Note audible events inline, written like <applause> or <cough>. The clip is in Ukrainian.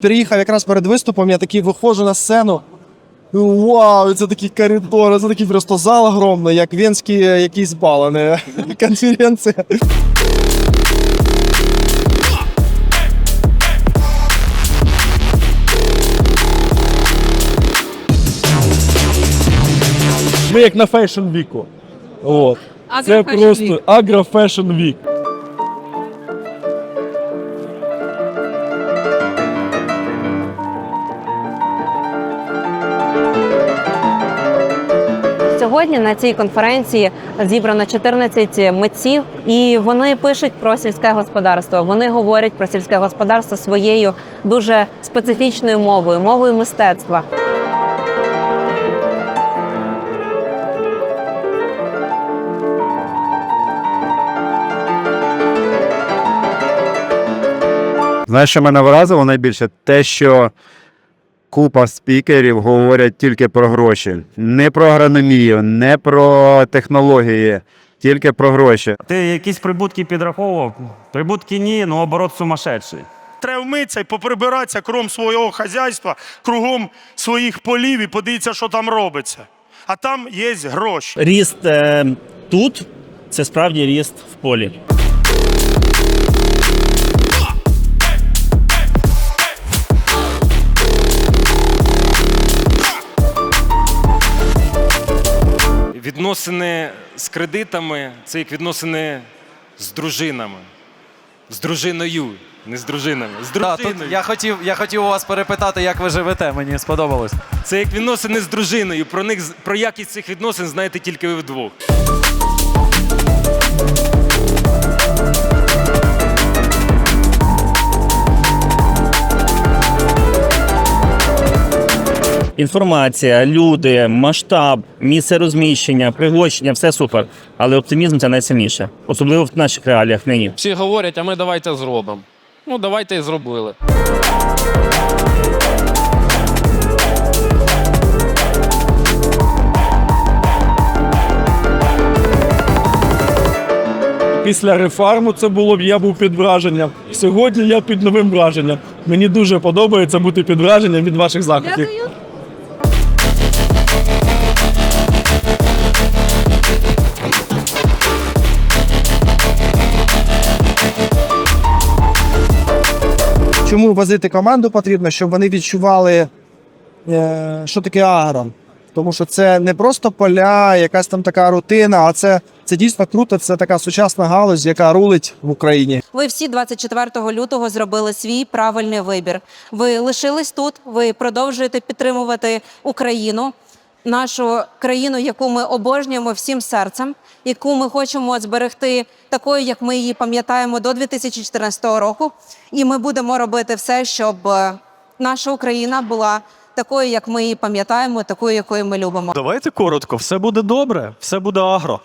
Приїхав якраз перед виступом, я такий виходжу на сцену. Вау, це такий коридор, це такий просто зал огромний, як венський е, якийсь бал, <laughs> конференція. Ми як на Fashion віку. От. Це просто Week. Agro Сьогодні на цій конференції зібрано 14 митців, і вони пишуть про сільське господарство. Вони говорять про сільське господарство своєю дуже специфічною мовою, мовою мистецтва. Знаєш, що мене вразило найбільше? Те, що купа спікерів говорять тільки про гроші. Не про агрономію, не про технології, тільки про гроші. Ти якісь прибутки підраховував? Прибутки ні, ну оборот сумасшедший. Треба вмитися і поприбиратися кром свого хазяйства, кругом своїх полів і подивитися, що там робиться. А там є гроші. Ріст е, тут це справді ріст в полі. Відносини з кредитами це як відносини з дружинами. З дружиною, не з дружинами. З Да, тут я хотів, я хотів у вас перепитати, як ви живете. Мені сподобалось. Це як відносини з дружиною. Про них про якість цих відносин знаєте тільки ви вдвох. Інформація, люди, масштаб, місце розміщення, пригощення все супер. Але оптимізм це найсильніше, особливо в наших реаліях нині. Всі говорять, а ми давайте зробимо. Ну, давайте і зробили. Після рефарму це було б, я був під враженням. Сьогодні я під новим враженням. Мені дуже подобається бути під враженням від ваших заходів. Чому возити команду потрібно, щоб вони відчували, е, що таке агро. Тому що це не просто поля, якась там така рутина, а це, це дійсно круто. Це така сучасна галузь, яка рулить в Україні. Ви всі 24 лютого зробили свій правильний вибір. Ви лишились тут. Ви продовжуєте підтримувати Україну, нашу країну, яку ми обожнюємо всім серцем, яку ми хочемо зберегти такою, як ми її пам'ятаємо до 2014 року. І ми будемо робити все, щоб е, наша Україна була такою, як ми її пам'ятаємо, такою, якою ми любимо. Давайте коротко, все буде добре, все буде агро.